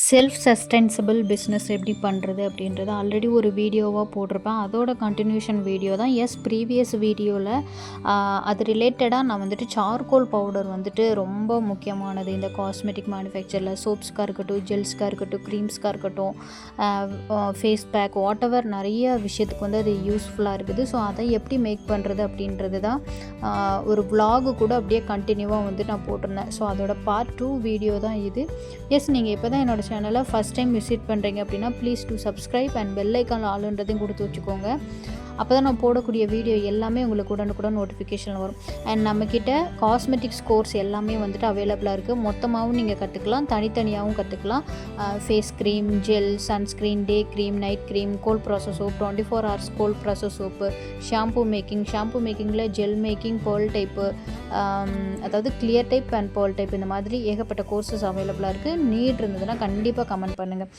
Self சஸ்டைன்சபிள் business எப்படி பண்ணுறது அப்படின்றத ஆல்ரெடி ஒரு வீடியோவாக போட்டிருப்பேன். அதோட கண்டினியூஷன் வீடியோ தான். எஸ் ப்ரீவியஸ் வீடியோவில் அது ரிலேட்டடாக நான் வந்துட்டு சார்கோல் பவுடர் வந்துட்டு ரொம்ப முக்கியமானது. இந்த காஸ்மெட்டிக் மேனுஃபேக்சரில் சோப்ஸ்க்காக இருக்கட்டும் ஜெல்ஸ்க்காக இருக்கட்டும் க்ரீம்ஸ்க்காக இருக்கட்டும் ஃபேஸ் பேக் வாட் எவர் நிறைய விஷயத்துக்கு வந்து அது யூஸ்ஃபுல்லாக இருக்குது. ஸோ அதை எப்படி மேக் பண்ணுறது அப்படின்றது தான் ஒரு விலாகு கூட அப்படியே கண்டினியூவாக வந்து நான் போட்டிருந்தேன். ஸோ அதோட பார்ட் டூ வீடியோ தான் இது. எஸ் நீங்கள் இப்போ தான் என்னோட சேனலை ஃபஸ்ட் டைம் விசிட் பண்ணுறீங்க அப்படின்னா please do subscribe and bell icon ஆளுன்றதையும் கொடுத்து வச்சுக்கோங்க. அப்போ தான் நான் போடக்கூடிய வீடியோ எல்லாமே உங்களுக்கு உடனுக்குடன் நோட்டிஃபிகேஷன் வரும். அண்ட் நம்மக்கிட்ட காஸ்மெட்டிக்ஸ் கோர்ஸ் எல்லாமே வந்துட்டு அவைலபிளாக இருக்குது மொத்தமாகவும் நீங்கள் கற்றுக்கலாம் தனித்தனியாகவும் கற்றுக்கலாம் face cream gel sunscreen day cream night cream cold process soap twenty four hours cold process soap shampoo making shampoo மேக்கிங்கில் gel making pearl type அதாவது clear type and pearl type இந்த மாதிரி ஏகப்பட்ட கோர்சஸ் அவைலபிளாக இருக்குது நீட் இருந்ததுன்னா கண்டிப்பாக comment பண்ணுங்கள்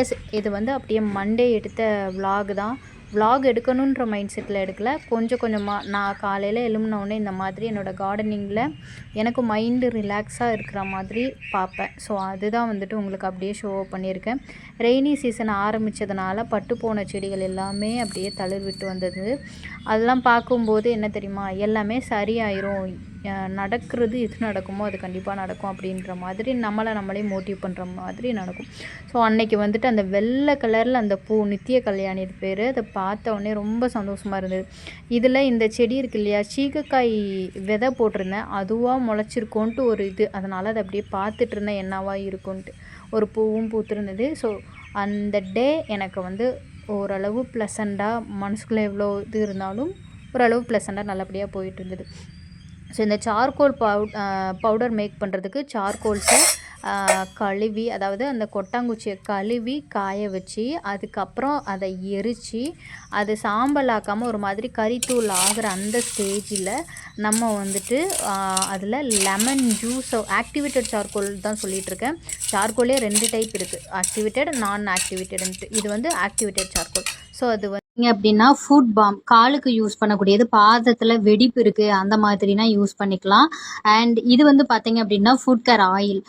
S இது வந்து அப்படியே மண்டே எடுத்த விலாக் தான். வ்ளாக் எடுக்கணுன்ற மைண்ட் செட்டில் எடுக்கல. கொஞ்சம் கொஞ்சமாக நான் காலையில் எழும்பினோடனே இந்த மாதிரி என்னோடய கார்டனிங்கில் எனக்கு மைண்டு ரிலாக்ஸாக இருக்கிற மாதிரி பார்ப்பேன். ஸோ அதுதான் வந்துட்டு உங்களுக்கு அப்படியே ஷோ பண்ணியிருக்கேன். ரெய்னி சீசன் ஆரம்பித்ததுனால பட்டு போன செடிகள் எல்லாமே அப்படியே தளிர் விட்டு வந்தது. அதெல்லாம் பார்க்கும்போது என்ன தெரியுமா? எல்லாமே சரியாயிரும். நடக்கிறது எது நடக்குமோ அது கண்டிப்பாக நடக்கும் அப்படின்ற மாதிரி நம்மளை நம்மளே மோட்டிவ் பண்ணுற மாதிரி நடக்கும். ஸோ அன்னைக்கு வந்துட்டு அந்த வெள்ளை கலரில் அந்த பூ நித்திய கல்யாணி பேர் அதை பார்த்த உடனே ரொம்ப சந்தோஷமாக இருந்தது. இதில் இந்த செடி இருக்கு இல்லையா சீகக்காய் விதை போட்டிருந்தேன். அதுவாக முளைச்சிருக்கோன்ட்டு ஒரு இது. அதனால் அதை அப்படியே பார்த்துட்டு இருந்தேன் என்னவா இருக்கும்ன்ட்டு ஒரு பூவும் பூத்திருந்தது. ஸோ அந்த டே எனக்கு வந்து ஓரளவு ப்ளசண்ட்டாக மனசுக்குள்ளே எவ்வளோ இது இருந்தாலும் ஓரளவு ப்ளசண்ட்டாக நல்லபடியாக போயிட்டு இருந்தது. ஸோ இந்த சார்கோல் பவு பவுடர் மேக் பண்ணுறதுக்கு சார்கோல்ஸை கழுவி அதாவது அந்த கொட்டாங்குச்சியை கழுவி காய வச்சு அதுக்கப்புறம் அதை எரித்து அது சாம்பல் ஆக்காமல் ஒரு மாதிரி கறித்தூள் ஆகிற அந்த ஸ்டேஜில் நம்ம வந்துட்டு அதில் லெமன் ஜூஸை ஆக்டிவேட்டட் சார்கோல் தான் சொல்லிகிட்ருக்கேன் இருக்கேன். சார்கோலே ரெண்டு டைப் இருக்குது ஆக்டிவேட்டட் நான் ஆக்டிவேட்டட்ன்ட்டு இது வந்து ஆக்டிவேட்டட் சார்கோல் ஸோ அது பார்த்தீங்க அப்படின்னா ஃபுட் பாம் காலுக்கு யூஸ் பண்ணக்கூடியது பாதத்தில் வெடிப்பு இருக்குது அந்த மாதிரினா யூஸ் பண்ணிக்கலாம். அண்ட் இது வந்து பார்த்தீங்க அப்படின்னா ஃபுட் கேர் ஆயில்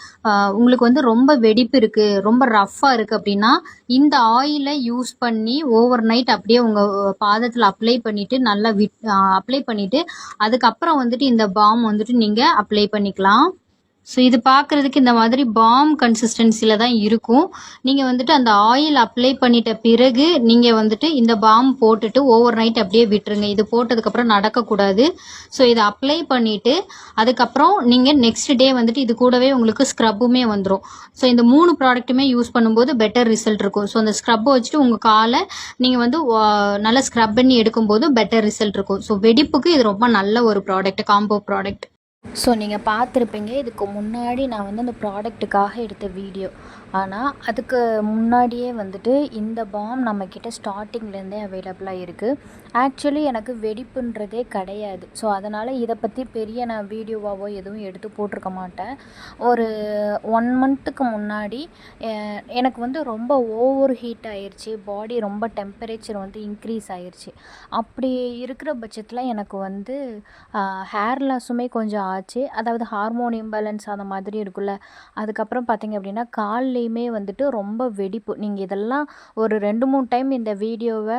உங்களுக்கு வந்து ரொம்ப வெடிப்பு இருக்குது ரொம்ப ரஃப்பாக இருக்குது அப்படின்னா இந்த ஆயிலை யூஸ் பண்ணி ஓவர் நைட் அப்படியே உங்கள் பாதத்தில் அப்ளை பண்ணிவிட்டு நல்லா விட் அப்ளை பண்ணிவிட்டு அதுக்கப்புறம் வந்துட்டு இந்த பாம் வந்துட்டு நீங்கள் அப்ளை பண்ணிக்கலாம். ஸோ இது பார்க்குறதுக்கு இந்த மாதிரி பாம் கன்சிஸ்டன்சியில் தான் இருக்கும். நீங்கள் வந்துட்டு அந்த ஆயில் அப்ளை பண்ணிட்ட பிறகு நீங்கள் வந்துட்டு இந்த பாம் போட்டுட்டு ஓவர் நைட் அப்படியே விட்டுருங்க. இது போட்டதுக்கப்புறம் நடக்கக்கூடாது. ஸோ இதை அப்ளை பண்ணிவிட்டு அதுக்கப்புறம் நீங்கள் நெக்ஸ்ட் டே வந்துட்டு இது கூடவே உங்களுக்கு ஸ்க்ரப்புமே வந்துடும் ஸோ இந்த மூணு ப்ராடக்ட்டுமே யூஸ் பண்ணும்போது பெட்டர் ரிசல்ட் இருக்கும். ஸோ அந்த ஸ்க்ரப்பை வச்சுட்டு உங்கள் காலை நீங்கள் வந்து நல்லா ஸ்க்ரப் பண்ணி எடுக்கும்போது பெட்டர் ரிசல்ட் இருக்கும். ஸோ வெடிப்புக்கு இது ரொம்ப நல்ல ஒரு ப்ராடக்ட் காம்போ ப்ராடக்ட் ஸோ நீங்கள் பார்த்துருப்பீங்க இதுக்கு முன்னாடி நான் வந்து அந்த ப்ராடக்ட்டுக்காக எடுத்த வீடியோ ஆனால் அதுக்கு முன்னாடியே வந்துட்டு இந்த பாம் நம்மக்கிட்ட ஸ்டார்டிங்லேருந்தே அவைலபிளாக இருக்குது ஆக்சுவலி எனக்கு வெடிப்புன்றதே கிடையாது. ஸோ அதனால் இதை பற்றி பெரிய நான் வீடியோவாவோ எதுவும் எடுத்து போட்டிருக்க மாட்டேன். ஒரு ஒன் மந்த்துக்கு முன்னாடி எனக்கு வந்து ரொம்ப ஓவர் ஹீட் ஆயிடுச்சு பாடி ரொம்ப டெம்பரேச்சர் வந்து இன்க்ரீஸ் ஆயிடுச்சு அப்படி இருக்கிற பட்சத்தில் எனக்கு வந்து ஹேர் லாஸுமே கொஞ்சம் ஆச்சு. அதாவது ஹார்மோன் இம்பேலன்ஸ் அந்த மாதிரி இருக்குல்ல. அதுக்கப்புறம் பார்த்திங்க அப்படின்னா கால்லையுமே வந்துட்டு ரொம்ப வெடிப்பு. நீங்கள் இதெல்லாம் ஒரு ரெண்டு மூணு டைம் இந்த வீடியோவை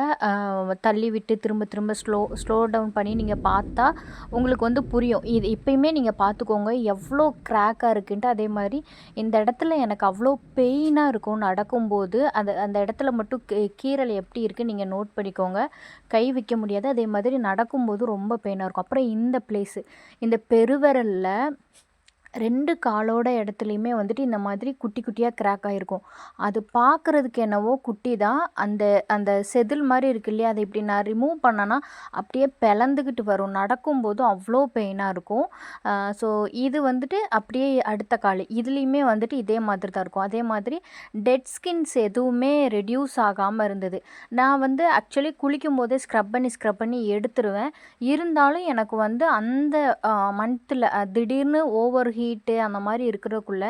தள்ளி விட்டு திரும்ப திரும்ப ஸ்லோ ஸ்லோ டவுன் பண்ணி நீங்கள் பார்த்தா உங்களுக்கு வந்து புரியும். இது இப்பயுமே நீங்கள் பார்த்துக்கோங்க எவ்வளோ க்ராக்காக இருக்குன்ட்டு. அதே மாதிரி இந்த இடத்துல எனக்கு அவ்வளோ பெயினாக இருக்கும் நடக்கும்போது. அந்த அந்த இடத்துல மட்டும் கீ- எப்படி இருக்குது நீங்கள் நோட் பண்ணிக்கோங்க. கை வைக்க முடியாது. அதே மாதிரி நடக்கும்போது ரொம்ப பெயினாக இருக்கும். அப்புறம் இந்த பிளேஸு இந்த பெருவரலில் ரெண்டு காலோட இடத்துலையுமே வந்துட்டு இந்த மாதிரி குட்டி குட்டியாக கிராக் ஆகிருக்கும் அது பார்க்குறதுக்கு என்னவோ குட்டி தான். அந்த அந்த செதில் மாதிரி இருக்கு இல்லையா? அதை இப்படி நான் ரிமூவ் பண்ணேன்னா அப்படியே பிளந்துக்கிட்டு வரும். நடக்கும்போது அவ்வளோ பெயினாக இருக்கும். ஸோ இது வந்துட்டு அப்படியே அடுத்த கால். இதுலேயுமே வந்துட்டு இதே மாதிரி தான் இருக்கும். அதே மாதிரி டெட் ஸ்கின்ஸ் எதுவுமே ரெடியூஸ் ஆகாமல் இருந்தது. நான் வந்து ஆக்சுவலி குளிக்கும் போதே ஸ்க்ரப் பண்ணி ஸ்க்ரப் பண்ணி எடுத்துருவேன். இருந்தாலும் எனக்கு வந்து அந்த மந்த்தில் திடீர்னு ஓவர் ஹீட்டு அந்த மாதிரி இருக்கிறக்குள்ள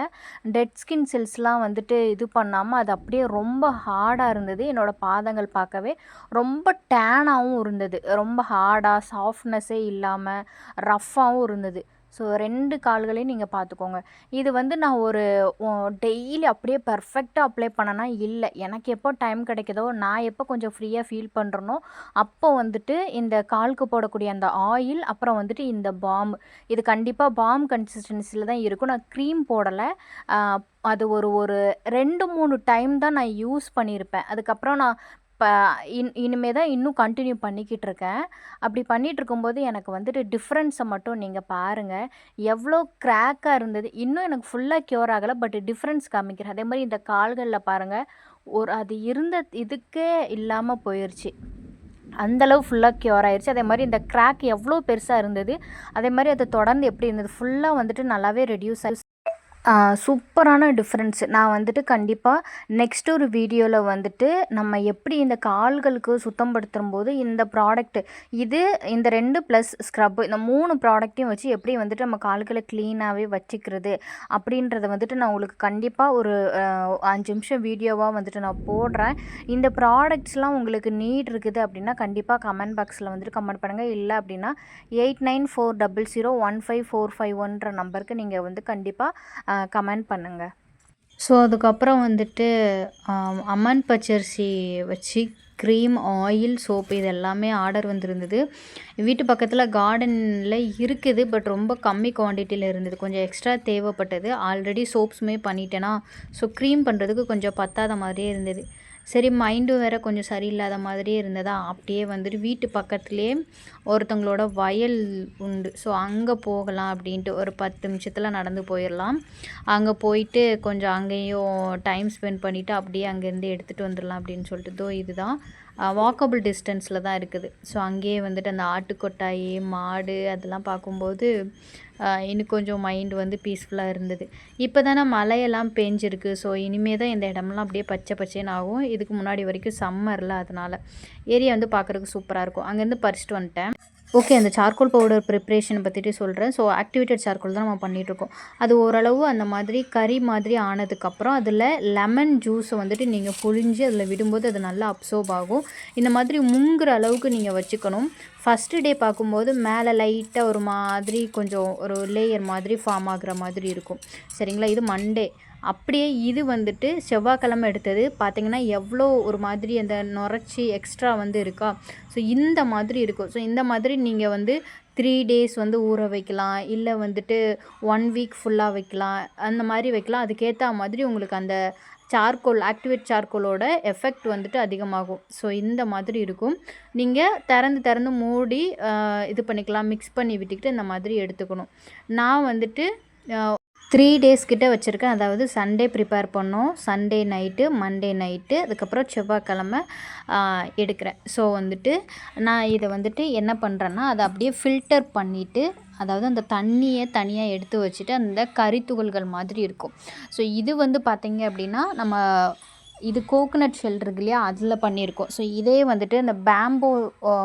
டெட் ஸ்கின் செல்ஸ்லாம் வந்துட்டு இது பண்ணாமல் அது அப்படியே ரொம்ப ஹார்டாக இருந்தது. என்னோடய பாதங்கள் பார்க்கவே ரொம்ப டேனாகவும் இருந்தது. ரொம்ப ஹார்டாக சாஃப்ட்னஸே இல்லாமல் ரஃப்பாகவும் இருந்தது. ஸோ ரெண்டு கால்களையும் நீங்கள் பார்த்துக்கோங்க இது வந்து நான் ஒரு டெய்லி அப்படியே பர்ஃபெக்டாக அப்ளை பண்ணனா இல்லை. எனக்கு எப்போ டைம் கிடைக்குதோ நான் எப்போ கொஞ்சம் ஃப்ரீயாக ஃபீல் பண்ணுறனோ அப்போ வந்துட்டு இந்த காலுக்கு போடக்கூடிய அந்த ஆயில் அப்புறம் வந்துட்டு இந்த பாம் இது கண்டிப்பாக பாம் கன்சிஸ்டன்சியில் தான் இருக்கும். நான் க்ரீம் போடலை. அது ஒரு ஒரு ரெண்டு மூணு டைம் தான் நான் யூஸ் பண்ணியிருப்பேன் அதுக்கப்புறம் நான் இப்போ இன் இனிமே தான் இன்னும் கண்டினியூ பண்ணிக்கிட்டு இருக்கேன் அப்படி பண்ணிகிட்டு இருக்கும்போது எனக்கு வந்துட்டு டிஃப்ரென்ஸை மட்டும் நீங்கள் பாருங்கள் எவ்வளோ க்ராக்காக இருந்தது. இன்னும் எனக்கு ஃபுல்லாக க்யூர் ஆகலை பட் டிஃப்ரென்ஸ் காமிக்கிறேன். அதே மாதிரி இந்த கால்களில் பாருங்கள் ஒரு அது இருந்த இதுக்கே இல்லாமல் போயிடுச்சு அந்தளவு ஃபுல்லாக க்யூர் ஆயிடுச்சு அதே மாதிரி இந்த க்ராக் எவ்வளோ பெருசாக இருந்தது அதே மாதிரி அது தொடர்ந்து எப்படி இருந்தது ஃபுல்லாக வந்துட்டு நல்லாவே ரெடியூஸ் ஆகி சூப்பரான டிஃப்ரென்ஸ் நான் வந்துட்டு கண்டிப்பாக நெக்ஸ்ட் ஒரு வீடியோவில் வந்துட்டு நம்ம எப்படி இந்த கால்களுக்கு சுத்தம் படுத்தும் போது இந்த ப்ராடக்ட் இது இந்த ரெண்டு ப்ளஸ் ஸ்க்ரப் இந்த மூணு ப்ராடக்ட்டையும் வச்சு எப்படி வந்துட்டு நம்ம கால்களை க்ளீனாகவே வச்சுக்கிறது அப்படின்றத வந்துட்டு நான் உங்களுக்கு கண்டிப்பாக ஒரு அஞ்சு நிமிஷம் வீடியோவாக வந்துட்டு நான் போடுறேன். இந்த ப்ராடக்ட்ஸ்லாம் உங்களுக்கு நீட் இருக்குது அப்படின்னா கண்டிப்பாக கமெண்ட் பாக்ஸில் வந்துட்டு கமெண்ட் பண்ணுங்கள் இல்லை அப்படின்னா eight nine four double zero one five four five ஒன்ற நம்பருக்கு நீங்கள் வந்து கண்டிப்பாக கமெண்ட் பண்ணுங்கள் ஸோ அதுக்கப்புறம் வந்துட்டு அம்மன் பச்சரிசி வச்சு க்ரீம் ஆயில் சோப்பு இது எல்லாமே ஆர்டர் வந்திருந்தது. வீட்டு பக்கத்தில் கார்டனில் இருக்குது பட் ரொம்ப கம்மி குவான்டிட்டியில் இருந்தது. கொஞ்சம் எக்ஸ்ட்ரா தேவைப்பட்டது. ஆல்ரெடி சோப்ஸுமே பண்ணிட்டேன்னா ஸோ க்ரீம் பண்ணுறதுக்கு கொஞ்சம் பத்தாத மாதிரியே இருந்தது. சரி மைண்டும் வேறு கொஞ்சம் சரியில்லாத மாதிரியே இருந்ததா? அப்படியே வந்துட்டு வீட்டு பக்கத்துலேயே ஒருத்தவங்களோட வயல் உண்டு. ஸோ அங்கே போகலாம் அப்படின்ட்டு ஒரு பத்து நிமிஷத்தில் நடந்து போயிடலாம் அங்கே போயிட்டு கொஞ்சம் அங்கேயும் டைம் ஸ்பெண்ட் பண்ணிவிட்டு அப்படியே அங்கேருந்து எடுத்துகிட்டு வந்துடலாம் அப்படின்னு சொல்லிட்டு தோ இதுதான். வாக்கபிள் டிஸ்டன்ஸில் தான் இருக்குது. ஸோ அங்கேயே வந்துட்டு அந்த ஆட்டுக்கொட்டாயி மாடு அதெல்லாம் பார்க்கும்போது இன்னும் கொஞ்சம் மைண்டு வந்து பீஸ்ஃபுல்லாக இருந்தது. இப்போ தானே மழையெல்லாம் பேஞ்சிருக்கு. ஸோ இனிமே தான் இந்த இடமெல்லாம் அப்படியே பச்சை பச்சைன்னு ஆகும். இதுக்கு முன்னாடி வரைக்கும் சம்மரில் அதனால். ஏரியா வந்து பார்க்குறதுக்கு சூப்பராக இருக்கும். அங்கேருந்து பறிச்சிட்டு வந்துட்டேன். ஓகே அந்த சார்கோல் பவுடர் ப்ரிப்ரேஷன் பற்றிட்டு சொல்கிறேன் ஸோ ஆக்டிவேட்டட் சார்கோல் தான் நம்ம பண்ணிகிட்ருக்கோம் அது ஓரளவு அந்த மாதிரி கறி மாதிரி ஆனதுக்கப்புறம் அதில் லெமன் ஜூஸை வந்துட்டு நீங்கள் புழிஞ்சு அதில் விடும்போது அது நல்லா அப்சோர்ப் ஆகும். இந்த மாதிரி முங்குற அளவுக்கு நீங்கள் வச்சுக்கணும். ஃபஸ்ட்டு டே பார்க்கும்போது மேலே லைட்டாக ஒரு மாதிரி கொஞ்சம் ஒரு லேயர் மாதிரி ஃபார்ம் ஆகுற மாதிரி இருக்கும். சரிங்களா? இது மண்டே அப்படியே இது வந்துட்டு செவ்வாய்க்கிழமை எடுத்தது. பார்த்திங்கன்னா எவ்வளோ ஒரு மாதிரி அந்த நுரைச்சி எக்ஸ்ட்ரா வந்து இருக்கா? ஸோ இந்த மாதிரி இருக்கும். ஸோ இந்த மாதிரி நீங்கள் வந்து த்ரீ டேஸ் வந்து ஊற வைக்கலாம். இல்லை வந்துட்டு ஒன் வீக் ஃபுல்லாக வைக்கலாம். அந்த மாதிரி வைக்கலாம். அதுக்கேற்ற மாதிரி உங்களுக்கு அந்த சார்கோல் ஆக்டிவேட் சார்கோலோட எஃபெக்ட் வந்துட்டு அதிகமாகும். ஸோ இந்த மாதிரி இருக்கும். நீங்கள் திறந்து திறந்து மூடி இது பண்ணிக்கலாம். மிக்ஸ் பண்ணி விட்டுக்கிட்டு இந்த மாதிரி எடுத்துக்கணும். நான் வந்துட்டு த்ரீ டேஸ் கிட்ட வச்சுருக்கேன். அதாவது சண்டே ப்ரிப்பேர் பண்ணோம். சண்டே நைட்டு மண்டே நைட்டு அதுக்கப்புறம் செவ்வாய்க்கிழமை எடுக்கிறேன். ஸோ வந்துட்டு நான் இதை வந்துட்டு என்ன பண்ணுறேன்னா அதை அப்படியே ஃபில்டர் பண்ணிவிட்டு அதாவது அந்த தண்ணியை தனியாக எடுத்து வச்சுட்டு அந்த கறித்துகள்கள் மாதிரி இருக்கும். ஸோ இது வந்து பார்த்திங்க அப்படின்னா நம்ம இது கோகனட் ஷெல் இருக்கு இல்லையா? அதில் பண்ணியிருக்கோம். ஸோ இதே வந்துட்டு இந்த பேம்போ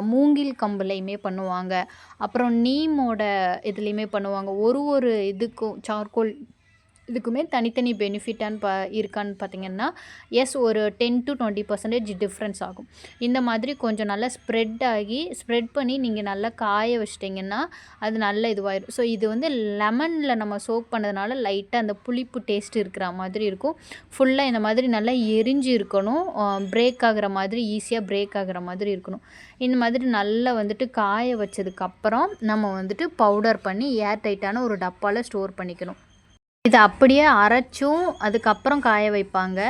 மூங்கில் கம்புலையுமே பண்ணுவாங்க. அப்புறம் நீமோட இதுலேயுமே பண்ணுவாங்க. ஒரு ஒரு இதுக்கும் சார்கோல் இதுக்குமே தனித்தனி பெனிஃபிட்டான்னு பா இருக்கான்னு பார்த்தீங்கன்னா எஸ் ஒரு ten to twenty percentage difference ஆகும். இந்த மாதிரி கொஞ்சம் நல்லா ஸ்ப்ரெட் ஆகி ஸ்ப்ரெட் பண்ணி நீங்கள் நல்லா காய வச்சிட்டிங்கன்னா அது நல்ல இதுவாயிடும் ஸோ இது வந்து லெமனில் நம்ம சோக் பண்ணதுனால லைட்டாக அந்த புளிப்பு டேஸ்ட் இருக்கிற மாதிரி இருக்கும். ஃபுல்லாக இந்த மாதிரி நல்லா எரிஞ்சு இருக்கணும். பிரேக் ஆகிற மாதிரி ஈஸியாக பிரேக் ஆகிற மாதிரி இருக்கணும். இந்த மாதிரி நல்லா வந்துட்டு காய வச்சதுக்கப்புறம் நம்ம வந்துட்டு பவுடர் பண்ணி ஏர் டைட்டான ஒரு டப்பாவில் ஸ்டோர் பண்ணிக்கணும். இதை அப்படியே அரைச்சும் அதுக்கப்புறம் காய வைப்பாங்க.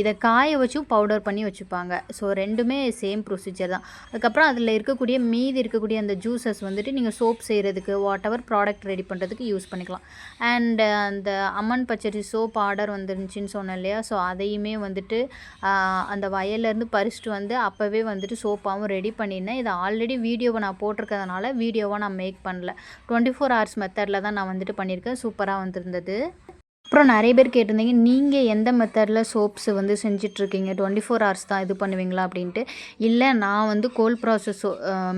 இதை காய வச்சும் பவுடர் பண்ணி வச்சுப்பாங்க. ஸோ ரெண்டுமே சேம் ப்ரொசீஜர் தான். அதுக்கப்புறம் அதில் இருக்கக்கூடிய மீதி இருக்கக்கூடிய அந்த ஜூஸஸ் வந்துட்டு நீங்கள் சோப் செய்கிறதுக்கு வாட் எவர் ப்ராடக்ட் ரெடி பண்ணுறதுக்கு யூஸ் பண்ணிக்கலாம் அண்டு அந்த அம்மன் பச்சரி சோப் ஆர்டர் வந்துருந்துச்சின்னு சொன்னேன் இல்லையா? ஸோ அதையுமே வந்துட்டு அந்த வயல்லேருந்து பறிச்சுட்டு வந்து அப்போவே வந்துட்டு சோப்பாகவும் ரெடி பண்ணியிருந்தேன். இதை ஆல்ரெடி வீடியோவை நான் போட்டிருக்கிறதுனால வீடியோவாக நான் மேக் பண்ணல. டுவெண்ட்டி ஃபோர் ஹவர்ஸ் மெத்தடில் தான் நான் வந்துட்டு பண்ணியிருக்கேன். சூப்பராக வந்திருந்தது. அப்புறம் நிறைய பேர் கேட்டிருந்தீங்க நீங்கள் எந்த மெத்தடில் சோப்ஸ் வந்து செஞ்சிட்ருக்கீங்க? டுவெண்ட்டி ஃபோர் ஹவர்ஸ் தான் இது பண்ணுவீங்களா? அப்படின்ட்டு. இல்லை நான் வந்து கோல் ப்ராசஸ்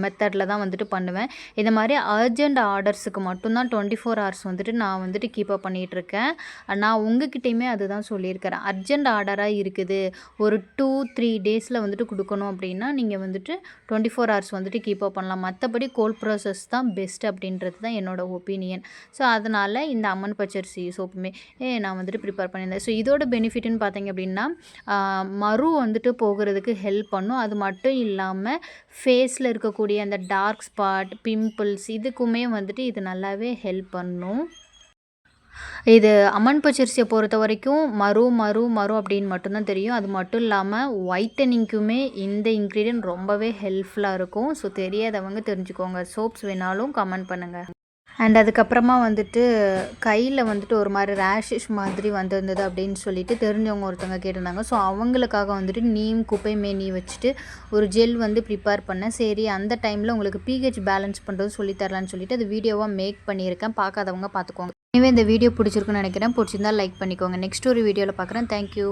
மெத்தடில் தான் வந்துட்டு பண்ணுவேன். இந்த மாதிரி அர்ஜெண்ட் ஆர்டர்ஸுக்கு மட்டும்தான் டுவெண்ட்டி ஃபோர் ஹவர்ஸ் வந்துட்டு நான் வந்துட்டு கீப் அப் பண்ணிகிட்ருக்கேன் நான் உங்ககிட்டயுமே அதுதான் சொல்லியிருக்கிறேன். அர்ஜெண்ட் ஆர்டராக இருக்குது. ஒரு டூ த்ரீ டேஸில் வந்துட்டு கொடுக்கணும் அப்படின்னா நீங்கள் வந்துட்டு டுவெண்ட்டி ஃபோர் ஹவர்ஸ் வந்துட்டு கீப் அப் பண்ணலாம். மற்றபடி கோல் ப்ராசஸ் தான் பெஸ்ட் அப்படின்றது தான் என்னோட ஒப்பீனியன் ஸோ அதனால் இந்த அம்மன் பச்சரிசி சோப்புமே நான் வந்துட்டு ப்ரிப்பேர் பண்ணியிருந்தேன். ஸோ இதோட பெனிஃபிட்னு பார்த்தீங்க அப்படின்னா மறு வந்துட்டு போகிறதுக்கு ஹெல்ப் பண்ணும். அது மட்டும் இல்லாமல் ஃபேஸில் இருக்கக்கூடிய அந்த டார்க் ஸ்பாட் பிம்பிள்ஸ் இதுக்குமே வந்துட்டு இது நல்லாவே ஹெல்ப் பண்ணும். இது அம்மன் பச்சரிசியை பொறுத்த வரைக்கும் மறு மறு மறு அப்படின்னு மட்டும்தான் தெரியும். அது மட்டும் இல்லாமல் ஒயிட்டனிங்க்குமே இந்த இன்க்ரீடியன்ட் ரொம்பவே ஹெல்ப்ஃபுல்லாக இருக்கும். ஸோ தெரியாதவங்க தெரிஞ்சுக்கோங்க. சோப்ஸ் வேணாலும் கமெண்ட் பண்ணுங்கள் அண்ட் அதுக்கப்புறமா வந்துட்டு கையில் வந்துட்டு ஒரு மாதிரி ரேஷஸ் மாதிரி வந்திருந்தது அப்படின்னு சொல்லிட்டு தெரிஞ்சவங்க ஒருத்தவங்க கேட்டிருந்தாங்க. ஸோ அவங்களுக்காக வந்துட்டு நீம் குப்பை மேனி வச்சுட்டு ஒரு ஜெல் வந்து ப்ரிப்பேர் பண்ணேன். சரி அந்த டைமில் உங்களுக்கு பிஹெச் பேலன்ஸ் பண்ணுறது சொல்லித் தரலான்னு சொல்லிட்டு அது வீடியோவாக மேக் பண்ணியிருக்கேன். பார்க்காதவங்க பார்த்துக்கோங்க. எனவே இந்த வீடியோ பிடிச்சிருக்குன்னு நினைக்கிறேன். பிடிச்சிருந்தா லைக் பண்ணிக்கோங்க. நெக்ஸ்ட் ஒரு வீடியோவில் பார்க்குறேன். தேங்க்யூ